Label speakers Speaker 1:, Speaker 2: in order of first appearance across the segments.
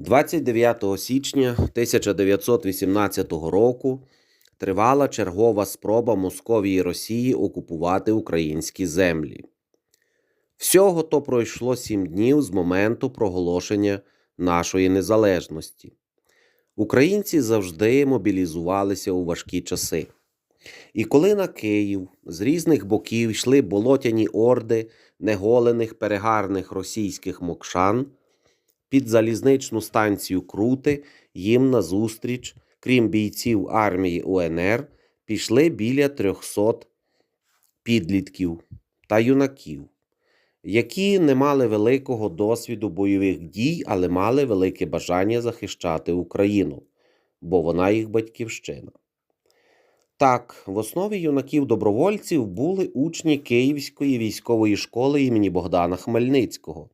Speaker 1: 29 січня 1918 року тривала чергова спроба Московії Росії окупувати українські землі. Всього то пройшло сім днів з моменту проголошення нашої незалежності. Українці завжди мобілізувалися у важкі часи. І коли на Київ з різних боків йшли болотяні орди неголених перегарних російських мокшан, під залізничну станцію Крути їм назустріч, крім бійців армії УНР, пішли біля 300 підлітків та юнаків, які не мали великого досвіду бойових дій, але мали велике бажання захищати Україну, бо вона їх батьківщина. Так, в основі юнаків-добровольців були учні Київської військової школи імені Богдана Хмельницького.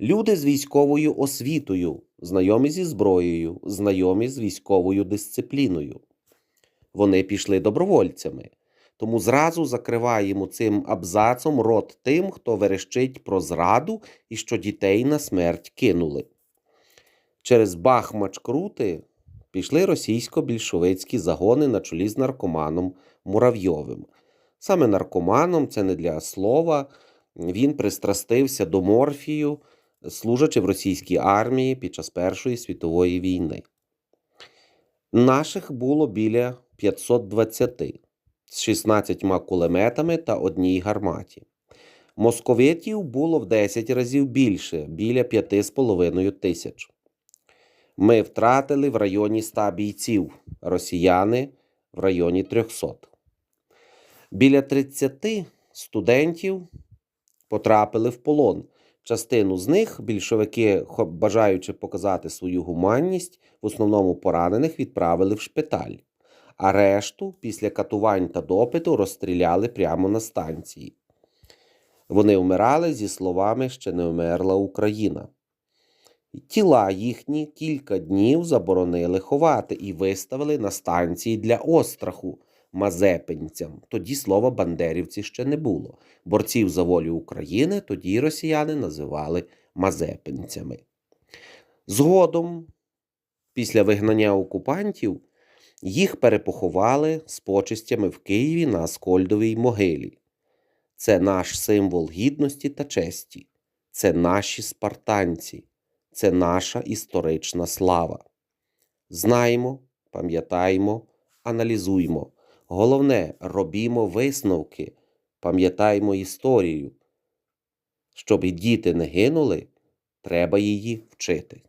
Speaker 1: Люди з військовою освітою, знайомі зі зброєю, знайомі з військовою дисципліною. Вони пішли добровольцями, тому зразу закриваємо цим абзацом рот тим, хто верещить про зраду і що дітей на смерть кинули. Через Бахмач Крути пішли російсько-більшовицькі загони на чолі з наркоманом Муравйовим. Саме наркоманом, це не для слова, він пристрастився до морфію, служачи в російській армії під час Першої світової війни. Наших було біля 520 з 16 кулеметами та одній гарматі. Московитів було в 10 разів більше, біля 5,5 тисяч. Ми втратили в районі 100 бійців, росіяни в районі 300. Біля 30 студентів потрапили в полон. Частину з них більшовики, бажаючи показати свою гуманність, в основному поранених відправили в шпиталь, а решту після катувань та допиту розстріляли прямо на станції. Вони вмирали зі словами ще не вмерла Україна. Тіла їхні кілька днів заборонили ховати і виставили на станції для остраху мазепинцям. Тоді слова бандерівці ще не було. Борців за волю України тоді росіяни називали мазепинцями. Згодом, після вигнання окупантів, їх перепоховали з почестями в Києві на Аскольдовій могилі. Це наш символ гідності та честі, це наші спартанці, це наша історична слава. Знаємо, пам'ятаємо, аналізуємо. Головне, робімо висновки, пам'ятаємо історію. Щоб і діти не гинули, треба її вчити.